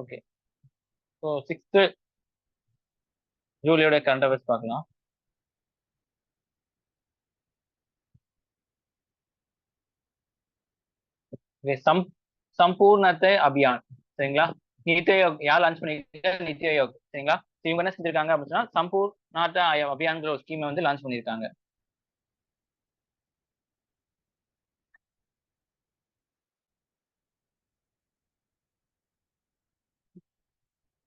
Okay so sixth ஜூலியோட current affairs பார்க்கலாம். சம் சம்பூர்ணத்தை அபியான் சரிங்களா? நித்தி ஆயோக் யார் லான்ச் பண்ணிருக்காங்க நித்தி ஆயோக் சரிங்களா? இவங்க என்ன செஞ்சிருக்காங்க அப்படின்னா சம்பூர்ணாத்த அபியான்கிற ஒரு ஸ்கீமை வந்து லான்ச் பண்ணியிருக்காங்க.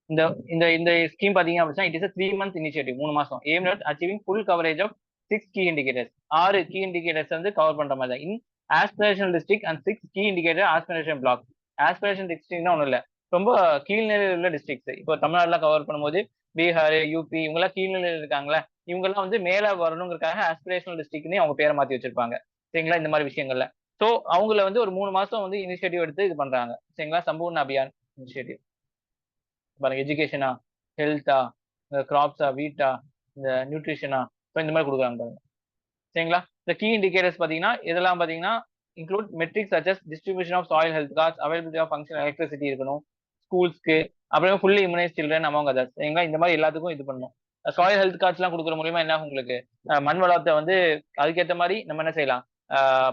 இந்த இந்த இந்த ஸ்கீம் பாத்தீங்க அப்படின்னா it is three month initiative மூணு மாசம். Aim at achieving full coverage of six key indicators ஆறு கீ இண்டிகேட்டர்ஸ் வந்து கவர் பண்ற மாதிரி தான். In aspiration district and six key indicator aspiration block aspiration டிஸ்ட்ரிக்ட்னா ஒன்றும் இல்லை. ரொம்ப கீழ்நிலையில் உள்ள டிஸ்ட்ரிக்ட்ஸ் இப்போ தமிழ்நாடுல கவர் பண்ணும்போது பீகார் யூபி இவங்கெல்லாம் கீழ்நிலையில் இருக்காங்களே இவங்கெல்லாம் வந்து மேல வரணுங்கிறதுக்காக ஆஸ்பிரேஷனல் டிஸ்ட்ரிக்ட்னே அவங்க பேரை மாத்தி வச்சிருப்பாங்க. சரிங்களா? இந்த மாதிரி விஷயங்கள்ல. ஸோ அவங்கள வந்து ஒரு மூணு மாசம் வந்து இனிஷியேட்டிவ் எடுத்து இது பண்றாங்க. சரிங்களா? சம்பூர்ண அபியான் இனிஷியேட்டிவ் பாருங்க எஜுகேஷனா ஹெல்த்தா இந்த கிராப்ஸா வீட்டா இந்த நியூட்ரிஷனா இப்போ இந்த மாதிரி கொடுக்குறாங்க பாருங்க. சரிங்களா? இந்த கீ இண்டிகேட்டர்ஸ் பார்த்தீங்கன்னா இதெல்லாம் பார்த்தீங்கன்னா include metrics such as distribution of soil health cards availability of function electricity இருக்கணும் ஸ்கூல்ஸ்க்கு அப்புறம் ஃபுல்லி இம்யூனைஸ் சில்ட்ரன் அவங்க அதர்ஸ் சரிங்களா? இந்த மாதிரி எல்லாத்துக்கும் இது பண்ணணும். சாயில் ஹெல்த் கார்ட்ஸ்லாம் கொடுக்குற மூலியமா என்ன உங்களுக்கு? மண் வளத்தை வந்து அதுக்கேற்ற மாதிரி நம்ம என்ன செய்யலாம்?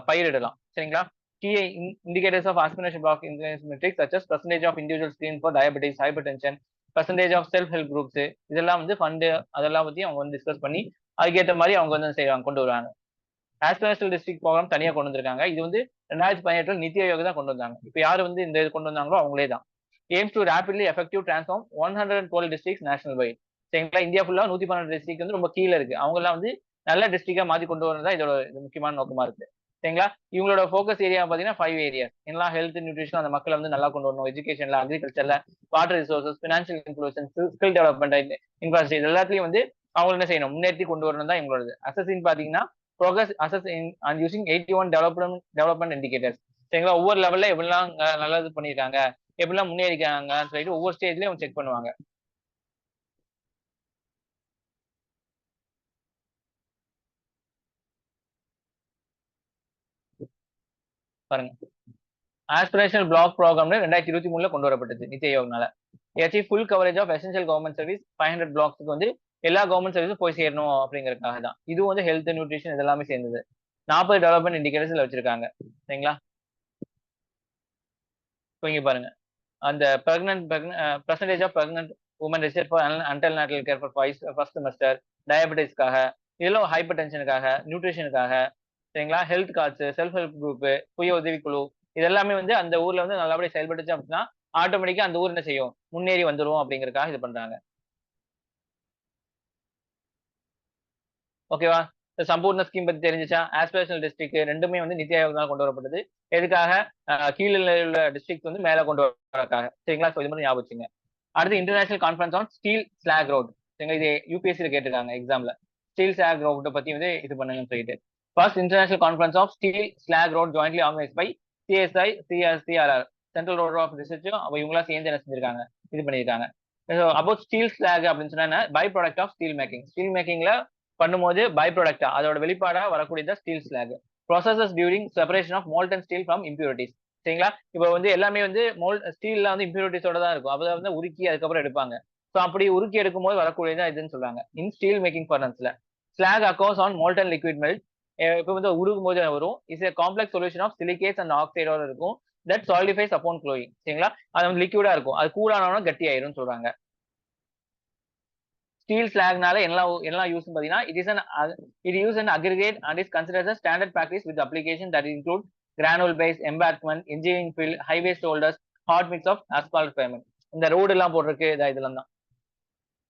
பயிரிடலாம். சரிங்களா? Key indicators of aspiration block metrics such as percentage of individual screen for diabetes, hypertension, percentage of self help groups இதெல்லாம் வந்து ஃபண்டு அதெல்லாம் பத்தி அவங்க வந்து டிஸ்கஸ் பண்ணி அதுக்கேற்ற மாதிரி அவங்க வந்து செய்வாங்க கொண்டு வருவாங்க. ஆஸ்பிரேஷனல் டிஸ்ட்ரிக்ட் ப்ரோக்ராம் தனியாக கொண்டு வந்திருக்காங்க. இது வந்து ரெண்டாயிரத்தி பதினெட்டுல நித்தி ஆயோக் தான் கொண்டு வந்தாங்க. இப்போ யார் வந்து இந்த இது கொண்டு வந்தாங்களோ அவங்களே தான். Aims to rapidly effective transform one hundred and twelve districts nationwide சரிங்களா? இந்தியா ஃபுல்லாக நூற்றி பன்னெண்டு டிஸ்ட்ரிக்ட் வந்து ரொம்ப கீழே இருக்கு. அவங்கெல்லாம் வந்து நல்ல டிஸ்ட்ரிக்டாக மாற்றி கொண்டு வரதா இதோட முக்கியமான நோக்கமா இருக்கு. சரிங்களா? இவங்களோட ஃபோக்கஸ் ஏரியா பார்த்தீங்கன்னா ஃபைவ் ஏரியாஸ் எல்லாம் ஹெல்த் நியூட்ரிஷன் அந்த மக்களை வந்து நல்லா கொண்டு வரணும். எஜுகேஷன்ல அக்ரிகல்ச்சர்ல water resources financial inclusion skill development infrastructure எல்லாத்துலயும் வந்து அவங்க என்ன செய்யணும்? முன்னேற்றி கொண்டு வரணும் தான் எங்களோடது அசஸின் பார்த்தீங்கன்னா progress assess and using eighty one development development indicators சரிங்களா? ஒவ்வொரு லெவல்ல எப்படிலாம் நல்லது பண்ணியிருக்காங்க? எப்படிலாம் முன்னேறிக்காங்கன்னு சொல்லிட்டு ஒவ்வொரு ஸ்டேஜ்லயும் அவங்க செக் பண்ணுவாங்க. பாருங்க. ஆஸ்பிரேஷனல் பிளாக் ப்ரோக்ராம்ல ரெண்டாயிரத்தி இருபத்தி மூணுல கொண்டு வரப்பட்டது NITI ஆயோக்னால. Achieve full coverage of essential government service five hundred பிளாக்ஸ்க்கு வந்து எல்லா கவர்மெண்ட் சர்வீஸும் போய் சேரணும் அப்படிங்கறதுக்காக தான். இதுவும் வந்து ஹெல்த் நியூட்ரிஷன் இதெல்லாமே சேர்ந்தது. நாற்பது டெவலப்மெண்ட் இண்டிகேட்டர்ஸ்ல வச்சிருக்காங்க. சரிங்களா? இப்போ இங்க பாருங்க. அந்த pregnant percentage of pregnant woman research for antenatal care for first semester டயபெட்டிஸ்க்காக இதெல்லாம் ஹைப்பர் டென்ஷனுக்காக நியூட்ரிஷனுக்காக சரிங்களா? Health cards self help group சுய உதவிக்குழு இதெல்லாமே வந்து அந்த ஊர்ல வந்து நல்லபடியாக செயல்பட்டுச்சு அப்படின்னா ஆட்டோமேட்டிக்கா அந்த ஊர் என்ன செய்யும்? முன்னேறி வந்துரும் அப்படிங்கறக்காக இது பண்றாங்க. ஓகேவா சம்பூர்ண ஸ்கீம் பத்தி தெரிஞ்சிச்சா? ஆஸ்பிரேஷனல் டிஸ்ட்ரிக்ட் ரெண்டுமே வந்து நித்தி ஆயோக்னால கொண்டு வரப்பட்டது. எதுக்காக? கீழே உள்ள டிஸ்ட்ரிக்ட் வந்து மேல கொண்டு வரக்காக சரிங்களா? ஸோ இது மாதிரி ஞாபகம் வச்சுங்க. அடுத்து international conference on steel slag road சரிங்களா? இது யூபிஎஸ்சியில் கேட்டிருக்காங்க எக்ஸாம்ல ஸ்டீல் ஸ்லாக் ரோட்டை பத்தி வந்து இது பண்ணுங்கன்னு சொல்லிட்டு. First international conference of steel slag road jointly organise by CSI CRCRR central road of ரிசர்ச்சும் அவங்க இவங்களாம் சேர்ந்து என்ன செஞ்சிருக்காங்க? இது பண்ணியிருக்காங்க. அபவுட் ஸ்டீல் ஸ்லாக் அப்படின்னு சொன்னா by product of steel making steel மேக்கிங்ல பண்ணும்போது பை ப்ராடக்டா அதோட வெளிப்பாடா வரக்கூடியது steel slag processes during separation of molten steel from impurities சரிங்களா? இப்போ வந்து எல்லாமே வந்து மோல் ஸ்டீல்ல வந்து இம்பியூரிட்டிஸோட தான் இருக்கும். அதை வந்து உருக்கி அதுக்கப்புறம் எடுப்பாங்க. ஸோ அப்படி உருக்கி எடுக்கும்போது வரக்கூடியதான் இதுன்னு சொல்றாங்க. In steel making ஃபர்னஸ்ல slag accounts on molten liquid melt இப்போ வந்து உருகும் போது வரும்? Is a complex solution of silicates and ஆக்சைடோட இருக்கும். தட் சாலிடிஃபைஸ் அப்போன் க்ளோயிங் சரிங்களா? அது வந்து லிக்விடா இருக்கும். அது கூலானோட கட்டி ஆயிரும் சொல்றாங்க. ஸ்டீல் ஸ்லாக்னால என்ன என்ன யூஸ் பாத்தீங்கன்னா it is an it use an aggregate and is considers standard practice with application that include granular base embankment engineering field highway shoulders hot mix of asphalt pavement இந்த ரோடு எல்லாம் போட்டிருக்கு. இதெல்லாம் தான்.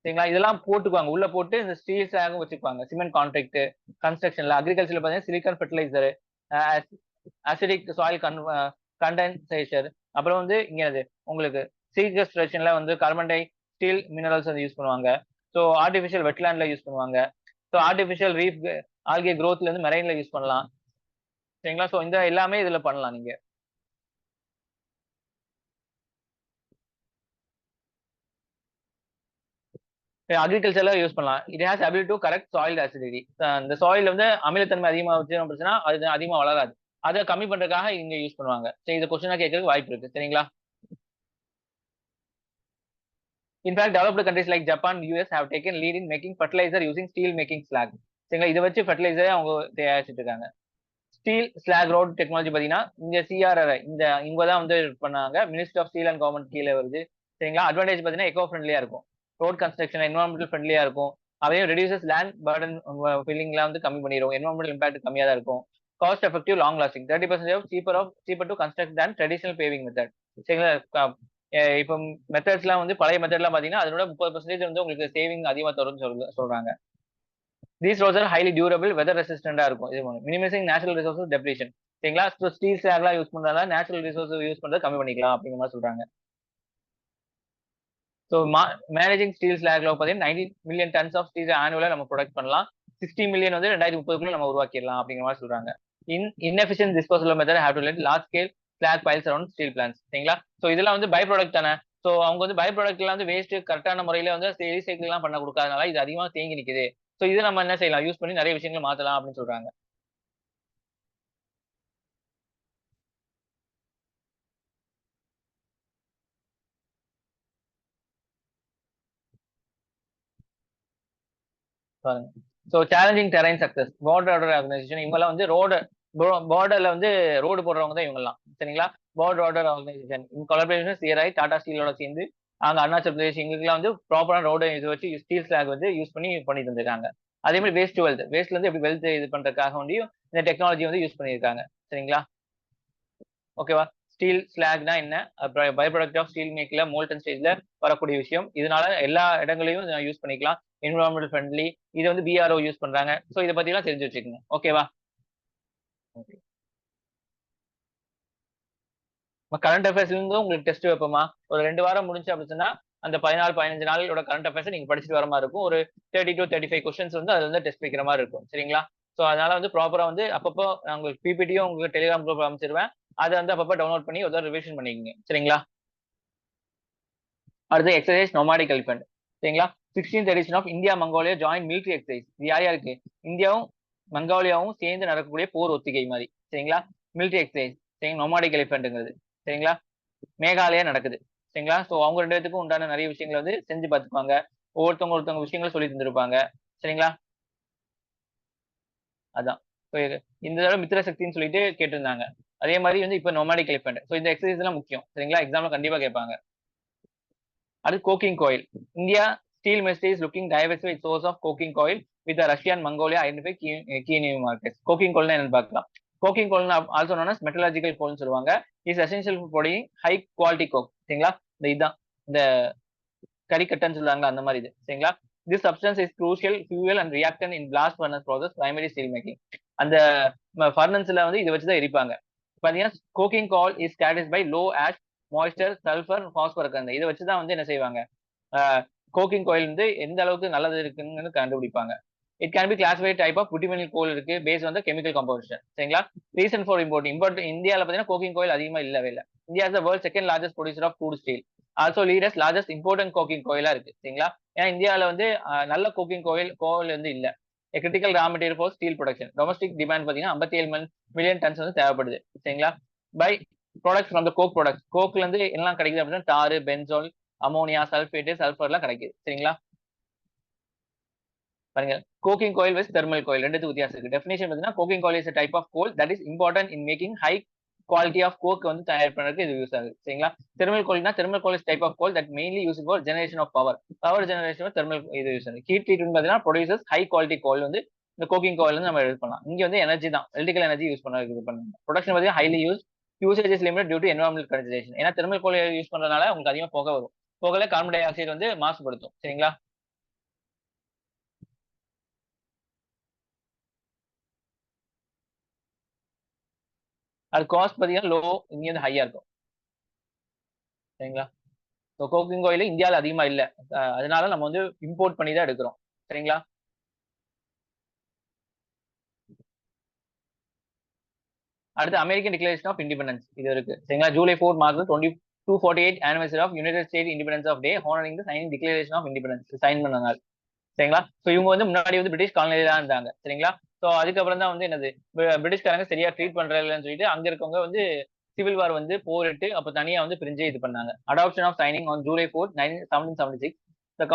சரிங்களா? இதெல்லாம் போட்டுக்குவாங்க. உள்ள போட்டு இந்த ஸ்டீல்ஸாகவும் வச்சுக்குவாங்க. சிமெண்ட் கான்ட்ராக்ட் கன்ஸ்ட்ரக்ஷன்ல அக்ரிகல்ச்சர்ல பாத்தீங்கன்னா silicon fertiliser acidic soil con conditioner அப்புறம் வந்து இங்க உங்களுக்கு சீகஸ்ட்ரேஷன்ல வந்து கார்பன் டை ஸ்டீல் மினரல்ஸ் வந்து யூஸ் பண்ணுவாங்க. ஸோ ஆர்டிஃபிஷியல் வெட்லேண்ட்ல யூஸ் பண்ணுவாங்க. ஸோ ஆர்டிஃபிஷியல் ரீஃப் ஆல்கே க்ரோத்ல இருந்து மெரைன்ல யூஸ் பண்ணலாம். சரிங்களா? ஸோ இந்த எல்லாமே இதுல பண்ணலாம் நீங்க. அக்ரிகல்ச்சர்ல யூஸ் பண்ணலாம். It has ability to correct soil acidity இந்த சாயில் வந்து அமிலத்தன்மை அதிகமாக வச்சு பிரச்சனை அது அதிகமாக வளராது. அதை கம்மி பண்றதுக்காக இங்க யூஸ் பண்ணுவாங்க. சரி இந்த கொஸ்டினா கேட்கறதுக்கு வாய்ப்பு இருக்கு. சரிங்களா? In fact developed countries like Japan US have taken lead in making fertiliser using steel making slag சரிங்களா? இதை வச்சு ஃபர்டிலைசரே அவங்க தயாரிச்சுட்டு இருக்காங்க. ஸ்டீல் ஸ்லாக் ரோட் டெக்னாலஜி பார்த்தீங்கன்னா இந்த சிஆர்ஆர் இந்த இங்க தான் வந்து பண்ணாங்க. Ministry of steel and government கீழே வருது. சரிங்களா? அட்வான்டேஜ் பார்த்தீங்கன்னா எக்கோ ஃப்ரெண்ட்லியாக இருக்கும். ரோட் கன்ஸ்ட்ரக்ஷன் என்வரான்மெண்டல் ஃப்ரெண்ட்லியா இருக்கும். அதே ரெடியூசஸ் லேண்ட் பர்டன் ஃபீலிங்லாம் வந்து கம்மி பண்ணிடும் என்வரான்மெண்டல் இம்பாக்ட் கம்மியாக தான் இருக்கும். Cost effective long lasting thirty percent of cheaper of cheaper to construct than traditional paving method சரிங்களா? இப்போ மெத்தட்ஸ்லாம் வந்து பழைய மெத்தட்லாம் பார்த்தீங்கன்னா அதோட முப்பது பர்சன்டேஜ் வந்து உங்களுக்கு சேவிங் அதிகமாக தரும்னு சொல்ல சொல்றாங்க. These roads are highly durable weather ரெசிஸ்டண்டாக இருக்கும். இது மினிமைசிங் நேச்சுரல் ரிசோர்ஸஸ் டெப்ரேஷன் சரிங்களா? ஸோ ஸ்டீல் ஸ்லாக்லாம் யூஸ் பண்றதால நேச்சுரல் ரிசோர்ஸ் யூஸ் பண்ணுறது கம்மி பண்ணிக்கலாம் அப்படிங்கிற மாதிரி சொல்றாங்க. ஸோ மேனேஜிங் ஸ்டீல் ஸ்லாக்ல பார்த்தீங்கன்னா ninety million tonnes of steel ஆனுவலாக நம்ம ப்ரொடக்ட் பண்ணலாம். சிக்ஸ்டி மில்லியன் வந்து ரெண்டாயிரத்தி முப்பதுக்குள்ள நம்ம உருவாக்கிடலாம் அப்படிங்கிற மாதிரி சொல்றாங்க. In inefficient disposal method have to led large scale slag piles around steel plants சரிங்களா? ஸோ இதெல்லாம் வந்து பை ப்ராடக்ட் தானே. ஸோ அவங்க வந்து பை ப்ராடக்ட்லாம் வந்து வேஸ்ட் கரெக்டான முறையில வந்து ரீசைக்கிள்லாம் பண்ண கொடுக்காதனால இது அதிகமாக தேங்கி நிற்குது ஸோ இது நம்ம என்ன செய்யலாம்? யூஸ் பண்ணி நிறைய விஷயங்கள் மாற்றலாம் அப்படின்னு சொல்றாங்க. பாருங்க. So challenging terrain success border organisation இவங்கெல்லாம் வந்து ரோடு பார்டர்ல வந்து ரோடு போடுறவங்க தான் இவங்கெல்லாம். சரிங்களா? Border order organisation in collaboration CRI Tata ஸ்டீலோட சேர்ந்து அங்கே அருணாச்சல் பிரதேஷ் எங்களுக்குலாம் வந்து ப்ராப்பரான ரோடு இது வச்சு ஸ்டீல் ஸ்லாக் வந்து யூஸ் பண்ணி பண்ணி தந்திருக்காங்க அதே மாதிரி வேஸ்ட் வெல்த் வேஸ்ட்ல இருந்து எப்படி வெல்த் இது பண்றதுக்காக வேண்டியும் இந்த டெக்னாலஜி வந்து யூஸ் பண்ணியிருக்காங்க. சரிங்களா? ஓகேவா ஸ்டீல் ஸ்லாக்னா என்ன? பை ப்ராடக்ட் ஆஃப் ஸ்டீல் மேக்ல மோல்டன் ஸ்டேஜ்ல வரக்கூடிய விஷயம். இதனால எல்லா இடங்களையும் யூஸ் பண்ணிக்கலாம். என்வரான்மெண்டல் ஃப்ரெண்ட்லி இது வந்து பிஆர்ஓ யூஸ் பண்றாங்க. ஸோ இதை பத்தி எல்லாம் தெரிஞ்சு வச்சுக்கோங்க. ஓகேவா கரண்ட் அஃபேர்ஸ்ல இருந்து உங்களுக்கு டெஸ்ட் வைப்போமா ஒரு ரெண்டு வாரம் முடிஞ்சு அப்படின்னா அந்த பதினாலு பதினஞ்சு நாளோட கரண்ட் அஃபேர்ஸ் நீங்க படிச்சுட்டு வர மாதிரி இருக்கும். ஒரு thirty to thirty five questions வந்து அதுல வந்து டெஸ்ட் வைக்கிற மாதிரி இருக்கும். சரிங்களா? ஸோ அதனால வந்து ப்ராப்பரா வந்து அப்பப்போ நான் உங்களுக்கு பிபிடியும் உங்களுக்கு டெலிகிராம் குரூப் அமைச்சிருவேன் அதை வந்து அப்பப்போ டவுன்லோட் பண்ணி ஒரு ரிவிஷன் பண்ணிக்கோங்க. சரிங்களா? அடுத்து எக்ஸசைஸ் நொமாடிக் எலிஃபென்ட் சரிங்களா? Sixteenth edition of India Mongolia join military exercise இது யார் யாருக்கு? இந்தியாவும் மங்கோலியாவும் சேர்ந்து நடக்கக்கூடிய போர் ஒத்திகை மாதிரி. சரிங்களா? மிலிட்ரி எக்ஸசைஸ் சரிங்க? நொமாடிக் எலிஃபெண்ட்டுங்கிறது சரிங்களா? மேகாலயா நடக்குது. சரிங்களா? ஸோ அவங்க ரெண்டு பேத்துக்கும் உண்டான நிறைய விஷயங்களை வந்து செஞ்சு பார்த்துப்பாங்க. ஒவ்வொருத்தவங்க ஒருத்தவங்க விஷயங்களை சொல்லி தந்திருப்பாங்க. சரிங்களா? அதான். இந்த தடவை மித்திர சக்தின்னு சொல்லிட்டு கேட்டிருந்தாங்க. அதே மாதிரி வந்து இப்போ நொமாடிக் எலிஃபெண்ட் ஸோ இந்த எக்ஸசைஸ் எல்லாம் முக்கியம். சரிங்களா? எக்ஸாம்ல கண்டிப்பாக கேட்பாங்க. அடுத்து coking coal India steel message looking diversified source of coking coal with Russian Mongolia identify key new market coking கோல்னா என்னன்னு பார்க்கலாம். Coking coal also known metallurgical கோல்னு சொல்லுவாங்க. இஸ் எசென்சியல் பொடி ஹை குவாலிட்டி கோக் சரிங்களா? இந்த இதுதான். இந்த கரிக்கட்டன்னு சொல்லுவாங்க அந்த மாதிரி இது. சரிங்களா? This substance is crucial fuel and reactant in blast furnace process primary steel making அந்த ஃபர்னன்ஸ்ல வந்து இதை வச்சு தான் எரிப்பாங்க. பார்த்தீங்கன்னா coking coal is carries by low ash moisture sulphur phosphorus அந்த இதை வச்சு தான் வந்து என்ன செய்வாங்க? கோக்கிங் கோயில் வந்து எந்த அளவுக்கு நல்லது இருக்குன்னு கண்டுபிடிப்பாங்க. It can be classified type of bituminous coal இருக்கு பேஸ் வந்து கெமிக்கல் கம்போசிஷன் சரிங்களா? ரீசன் ஃபார் இம்போர்ட் இம்போர்ட் இந்தியாவில் பார்த்தீங்கன்னா கோக்கிங் கோயில் அதிகமாக இல்லவே இல்லை. India is world second largest producer of food steel also leaders largest important coking கோயிலா இருக்கு. சரிங்களா? ஏன்னா இந்தியாவில் வந்து நல்ல கோக்கிங் கோயில் கோவில் வந்து இல்லை. Critical raw material for steel production domestic demand பார்த்தீங்கன்னா ஐம்பத்தி ஏழு மில்லியன் டன்ஸ் வந்து தேவைப்படுது. சரிங்களா? By product from the coke product கோக்ல இருந்து எல்லாம் கிடைக்குது அப்படின்னா டாரு பென்சோல் அமோனியா சல்ஃபேட்டு சல்ஃபர்லாம் கிடைக்குது. சரிங்களா? பாருங்க. கோக்கிங் கோயில் வித் தெர்மல் கோயில். ரெண்டுத்துக்கு வித்தியாசம் இருக்கு. டெஃபினேஷன் பார்த்தீங்கன்னா coking coal is type of coal that is important in making high quality of coke வந்து தயார் பண்ணுறதுக்கு இது யூஸ் ஆகுது. சரிங்களா? Thermal கோல்னா thermal coal type of coal that mainly use for generation of power power generation thermal இது use ஆகுது. Heat treatment பார்த்தீங்கன்னா producers high quality coal வந்து இந்த கோக்கிங் கோயில் வந்து நம்ம யூஸ் பண்ணலாம். இங்கே வந்து எனர்ஜி தான். எலக்ட்ரிக்கல் எனர்ஜி யூஸ் பண்ண இது பண்ணுங்க ப்ரொடக்ஷன் பார்த்தீங்கன்னா highly use usage is limit due to environment conservation ஏன்னா தெர்மல் கோல் யூஸ் பண்றதுனால உங்களுக்கு அதிகமாக புகை வரும். போகல கார்பன் டை ஆக்சைடு வந்து மாசுபடுத்தும். சரிங்களா? அது காஸ்ட் பார்த்தீங்கன்னா லோ இங்கே வந்து ஹையா இருக்கும். சரிங்களா? ஸோ கோக்கிங் கோயில் இந்தியாவில் அதிகமாக இல்லை. அதனால நம்ம வந்து இம்போர்ட் பண்ணி தான் எடுக்கிறோம். சரிங்களா? அடுத்து அமெரிக்கன் டிக்ளரேஷன் ஆஃப் இண்டிபெண்டன்ஸ் இது இருக்கு. சரிங்களா? July four mark twenty two forty eight anniversary of United State independence of day honouring the sign declaration of independence sign பண்ணனால சரிங்களா? ஸோ இவங்க வந்து முன்னாடி வந்து பிரிட்டிஷ் காலனியில தான் இருந்தாங்க. சரிங்களா? ஸோ அதுக்கப்புறம் தான் வந்து என்னது? பிரிட்டிஷ்காரங்க சரியா ட்ரீட் பண்றதுன்னு சொல்லிட்டு அங்க இருக்கவங்க வந்து சிவில் வார் வந்து போரிட்டு அப்போ தனியா வந்து பிரிஞ்சு இது பண்ணாங்க. Adoption of signing on July four nine seventeen seventy six the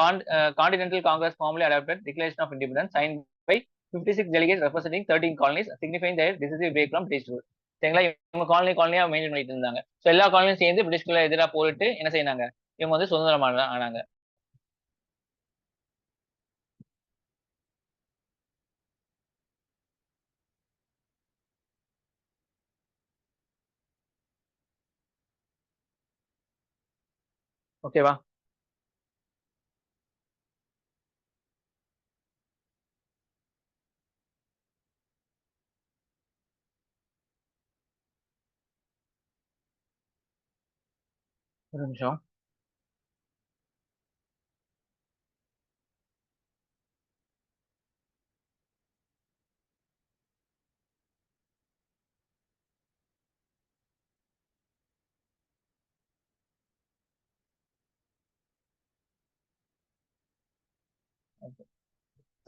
Continental Congress formally adopted declaration of independence sign by fifty six delegate representing thirteen colonies signifying their decisive break from British rule சரிங்களா? இவங்க colony காலனியா maintain பண்ணிட்டு இருந்தாங்க. So எல்லா காலனியும் சேர்ந்து பிரிட்டிஷ்குள்ள எதிராக போரிட்டு என்ன செய்யினாங்க இவங்க வந்து சுதந்திரமான ஆனாங்க. ஓகேவா ஒரு நிமிஷம்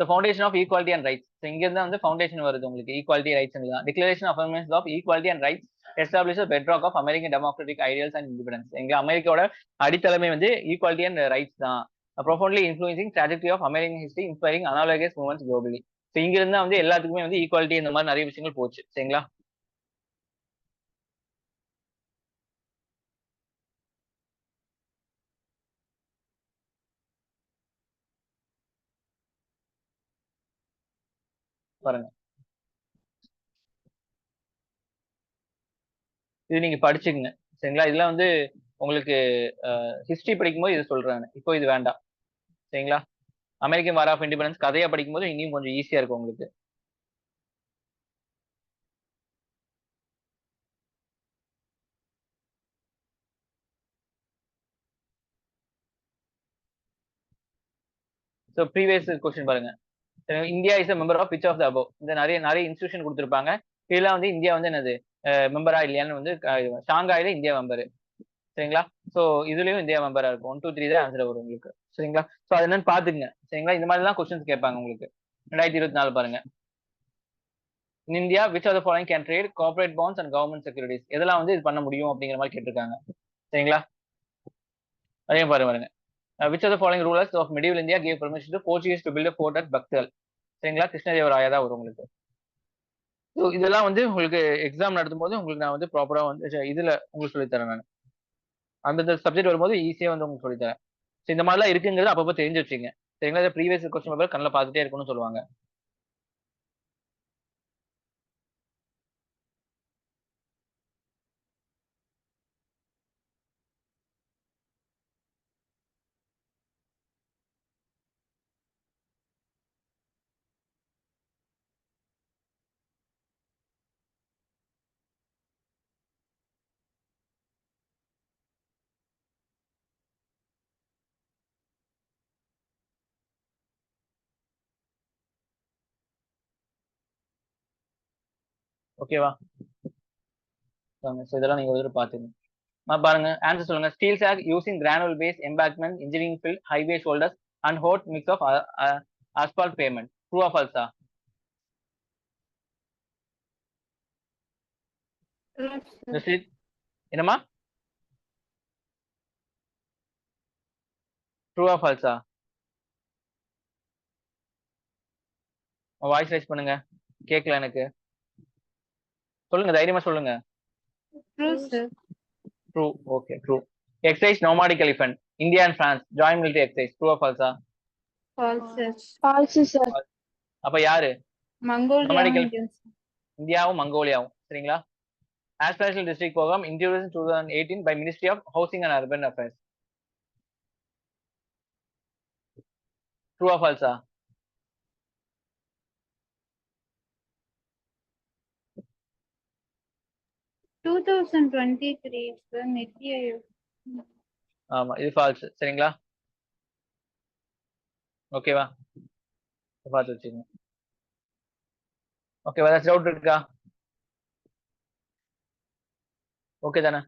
so foundation of equality and rights so இங்கேருந்து வந்து ஃபவுண்டேஷன் வருது உங்களுக்கு. ஈக்வாலிட்டி ரைட்ஸ் தான் declaration of of equality and rights establish bedrock of American democratic ideals and independence எங்க அமெரிக்காவோட அடித்தலைமை வந்து ஈக்குவாலிட்டி அண்ட் ரைட்ஸ் தான். Profoundly influencing trajectory of American history inspiring analogous moments globally so இங்கிருந்தா வந்து எல்லாத்துக்குமே வந்து ஈக்குவாலிட்டி இந்த மாதிரி நிறைய விஷயங்கள் போச்சு. சரிங்களா? பாருங்க. இது நீங்க படிச்சுக்கங்க. சரிங்களா? இதெல்லாம் வந்து உங்களுக்கு ஹிஸ்டரி படிக்கும்போது இது சொல்றேன் இப்போ இது வேண்டாம். சரிங்களா? அமெரிக்கன் வார் ஆஃப் இண்டிபெண்டன்ஸ் கதையா படிக்கும்போது இன்னும் கொஞ்சம் ஈஸியா இருக்கும் உங்களுக்கு. ஸோ ப்ரீவியஸ் கொஸ்டின் பாருங்க. India is a member of which of the above இந்த நிறைய நிறைய இன்ஸ்டியூஷன் கொடுத்துருப்பாங்க. இதெல்லாம் வந்து இந்தியா வந்து என்னது? மெம்பரா இல்லையான்னு வந்து ஷாங்காயில இந்தியா மெம்பர் சரிங்களா? ஸோ இதுலயும் இந்தியா மெம்பரா இருக்கும். ஒன் டூ த்ரீ தான் ஆன்சர் வரும் உங்களுக்கு. சரிங்களா? ஸோ அது என்னன்னு பாத்துங்க சரிங்களா? இந்த மாதிரி தான் கொஸ்டின்ஸ் கேட்பாங்க உங்களுக்கு. ரெண்டாயிரத்தி இருபத்தி நாலு பாருங்க. In India which are following can trade corporate bonds and government securities இதெல்லாம் வந்து இது பண்ண முடியும் அப்படிங்கிற மாதிரி கேட்டிருக்காங்க. சரிங்களா? அதையும் பாருங்க பாருங்க. Which are following rulers of medieval India gave permission to Portuguese to build fort at Bhatkal சரிங்களா? கிருஷ்ணதேவராயா தான் வரும் உங்களுக்கு. ஸோ இதெல்லாம் வந்து உங்களுக்கு எக்ஸாம் நடத்தும் போது உங்களுக்கு நான் வந்து ப்ராப்பரா வந்து இதுல உங்களுக்கு சொல்லித்தரேன் நான். அந்தந்த சப்ஜெக்ட் வரும்போது ஈஸியா வந்து உங்களுக்கு சொல்லித்தரேன். ஸோ இந்த மாதிரிலாம் இருக்குங்கிறது அப்பப்போ தெரிஞ்சு வச்சுங்க சரிங்களா ப்ரீவியஸ் கொஸ்டின் பேப்பர் கண்ணில் பார்த்துட்டே இருக்கணும்னு சொல்லுவாங்க. ஓகேவா ஸோ இதெல்லாம் நீங்க ஒரு தடவை பார்த்துங்க பாருங்க ஆன்சர் சொல்லுங்க. Steel slag using granular base embankment engineering fill highway shoulders and hot mix of asphalt pavement true or false என்னம்மா? True or false voice raise பண்ணுங்க. கேட்கல எனக்கு. சொல்லுங்க தைரியமா சொல்லுங்க. True okay true exercise nomadic elephant India and France join military exercise true or false False, sir. False, sir. அப்ப யாரு. இந்தியாவும் மங்கோலியாவும். சரிங்களா? Aspirational district programme introduce two thousand eighteen by ministry of housing and urban affairs through of two thousand twenty three நிப்பி sir. ஆமா இது falls சரிங்களா? ஓகேவா பார்த்து வச்சுக்கோங்க. ஓகேவா ஏதாச்சும் டவுட் இருக்கா? ஓகே தானே?